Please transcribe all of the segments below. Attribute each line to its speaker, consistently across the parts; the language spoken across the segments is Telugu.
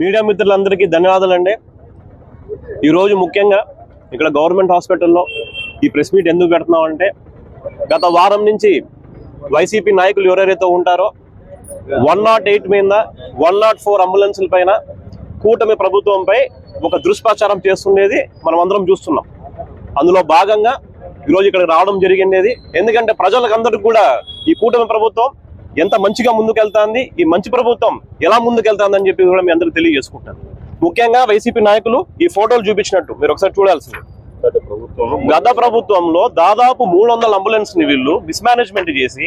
Speaker 1: మీడియా మిత్రులందరికీ ధన్యవాదాలండి. ఈరోజు ముఖ్యంగా ఇక్కడ గవర్నమెంట్ హాస్పిటల్లో ఈ ప్రెస్ మీట్ ఎందుకు పెడుతున్నామంటే గత వారం నుంచి వైసీపీ నాయకులు ఎవరెవరైతే ఉంటారో వన్ నాట్ ఎయిట్ మీద వన్ నాట్ ఫోర్ అంబులెన్సుల పైన కూటమి ప్రభుత్వంపై ఒక దుష్ప్రచారం చేస్తుండేది మనం అందరం చూస్తున్నాం. అందులో భాగంగా ఈరోజు ఇక్కడ రావడం జరిగింది ఎందుకంటే ప్రజలకందరికీ కూడా ఈ కూటమి ప్రభుత్వం ఎంత మంచిగా ముందుకెళ్తాంది ఈ మంచి ప్రభుత్వం ఎలా ముందుకెళ్తాంది అని చెప్పి కూడా మీ అందరికి తెలియజేసుకుంటాను ముఖ్యంగా వైసీపీ నాయకులు ఈ ఫోటోలు చూపించినట్టు మీరు ఒకసారి చూడాల్సింది.
Speaker 2: గత ప్రభుత్వంలో
Speaker 1: గత ప్రభుత్వంలో దాదాపు మూడు వందల అంబులెన్స్ని వీళ్ళు మిస్మేనేజ్మెంట్ చేసి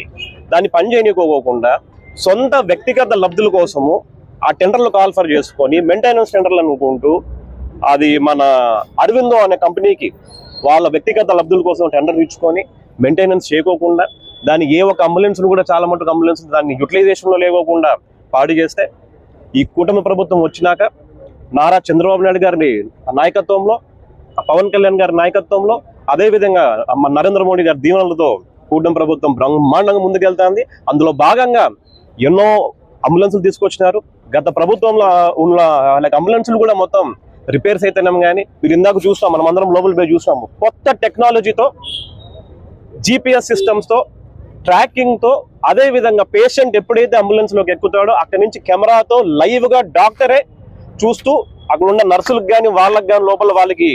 Speaker 1: దాన్ని పని చేయనీకోకుండా సొంత వ్యక్తిగత లబ్ధుల కోసము ఆ టెండర్లు కాల్ఫర్ చేసుకొని మెయింటెనెన్స్ టెండర్లు అనుకుంటూ అది మన అరవిందో అనే కంపెనీకి వాళ్ళ వ్యక్తిగత లబ్ధుల కోసం టెండర్ ఇచ్చుకొని మెయింటెనెన్స్ చేయకోకుండా దాని ఏ ఒక్క అంబులెన్స్ కూడా చాలా మటుకు అంబులెన్స్ దాన్ని యూటిలైజేషన్లో లేకోకుండా పాడు చేస్తే ఈ కూటమి ప్రభుత్వం వచ్చినాక నారా చంద్రబాబు నాయుడు గారి నాయకత్వంలో పవన్ కళ్యాణ్ గారి నాయకత్వంలో అదే విధంగా నరేంద్ర మోడీ గారి దీవెనలతో కూటమి ప్రభుత్వం బ్రహ్మాండంగా ముందుకెళ్తాంది. అందులో భాగంగా ఎన్నో అంబులెన్సులు తీసుకొచ్చినారు. గత ప్రభుత్వంలో ఉన్న లైక్ అంబులెన్సులు కూడా మొత్తం రిపేర్స్ అయితేనేం కానీ మీరు ఇందాక చూస్తాం మనం అందరం లోపల పోయి చూసాము కొత్త టెక్నాలజీతో జిపిఎస్ సిస్టమ్స్తో ట్రాకింగ్తో అదే విధంగా పేషెంట్ ఎప్పుడైతే అంబులెన్స్లోకి ఎక్కుతాడో అక్కడి నుంచి కెమెరాతో లైవ్గా డాక్టరే చూస్తూ అక్కడ ఉన్న నర్సులకు కానీ వాళ్ళకి కానీ లోపల వాళ్ళకి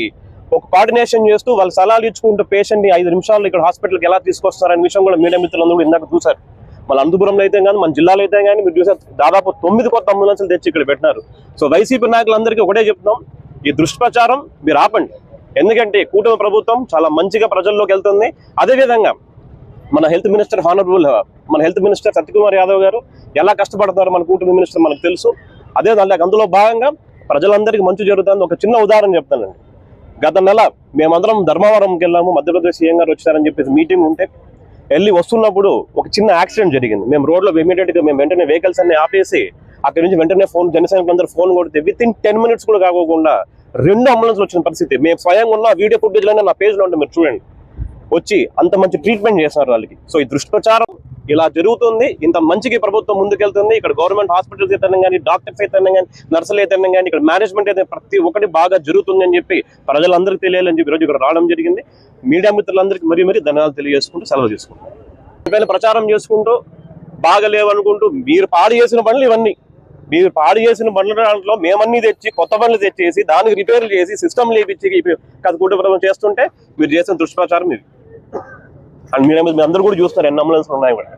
Speaker 1: ఒక కోఆర్డినేషన్ చేస్తూ వాళ్ళ సలహాలు ఇచ్చుకుంటూ పేషెంట్ని ఐదు నిమిషాల్లో ఇక్కడ హాస్పిటల్కి ఎలా తీసుకొస్తారనే విషయం కూడా మీడియా మిత్రులందరూ ఇందాక చూశారు. మన అనంతపురంలో అయితే కానీ మన జిల్లాలో అయితే కానీ మీరు చూసారు దాదాపు తొమ్మిది కొత్త అంబులెన్స్లు తెచ్చి ఇక్కడ పెట్టినారు. సో వైసీపీ నాయకులందరికీ ఒకటే చెప్తున్నాం ఈ దుష్ప్రచారం మీరు ఆపండి. ఎందుకంటే కూటమి ప్రభుత్వం చాలా మంచిగా ప్రజల్లోకి వెళ్తుంది. అదేవిధంగా మన హెల్త్ మినిస్టర్ హానరబుల్ మన హెల్త్ మినిస్టర్ సత్యకుమార్ యాదవ్ గారు ఎలా కష్టపడుతున్నారు మన కూటమి మినిస్టర్ మనకు తెలుసు. అదే దాంట్లో అందులో భాగంగా ప్రజలందరికీ మంచి జరుగుతుంది ఒక చిన్న ఉదాహరణ చెప్తానండి. గత నెల మేమందరం ధర్మవరంకి వెళ్ళాము. మధ్యప్రదేశ్ సీఎం గారు వచ్చారని చెప్పేసి మీటింగ్ ఉంటే వెళ్ళి వస్తున్నప్పుడు ఒక చిన్న యాక్సిడెంట్ జరిగింది. మేము రోడ్లో ఇమీడియట్గా మేము వెంటనే వెహికల్స్ అన్ని ఆపేసి అక్కడి నుంచి వెంటనే ఫోన్ జనసైనికులందరూ ఫోన్ కొడితే విత్ ఇన్ టెన్ మినిట్స్ కూడా కాకోకుండా రెండు అంబులెన్స్ వచ్చిన పరిస్థితి. మేము స్వయంగా ఉన్న వీడియో ఫుటేజ్లోనే నా పేజ్లో ఉంటే మీరు చూడండి. వచ్చి అంత మంచి ట్రీట్మెంట్ చేస్తున్నారు వాళ్ళకి. సో ఈ దుష్ప్రచారం ఇలా జరుగుతుంది. ఇంత మంచికి ప్రభుత్వం ముందుకెళ్తుంది. ఇక్కడ గవర్నమెంట్ హాస్పిటల్స్ అయితే కానీ డాక్టర్స్ అయితే కానీ నర్సులు అయితే కానీ ఇక్కడ మేనేజ్మెంట్ అయితే ప్రతి ఒక్కటి బాగా జరుగుతుంది అని చెప్పి ప్రజలందరికీ తెలియాలని చెప్పి ఈరోజు ఇక్కడ రావడం జరిగింది. మీడియా మిత్రులందరికీ మరీ మరీ ధన్యవాదాలు తెలియజేసుకుంటూ సెలవు చేసుకుంటాం ఇవన్నీ ప్రచారం చేసుకుంటూ బాగలేవనుకుంటూ మీరు పాడు చేసిన పనులు ఇవన్నీ. మీరు పాడు చేసిన బండ్ల దాంట్లో మేమన్నీ తెచ్చి కొత్త బండ్లు తెచ్చేసి దానికి రిపేర్లు చేసి సిస్టమ్ లేపించి కథ కూట చేస్తుంటే మీరు చేసిన దుష్ప్రచారం ఇది. అండ్ మీరు మీరు అందరూ కూడా చూస్తారు ఎన్ని అంబులెన్స్ ఉన్నాయి కూడా.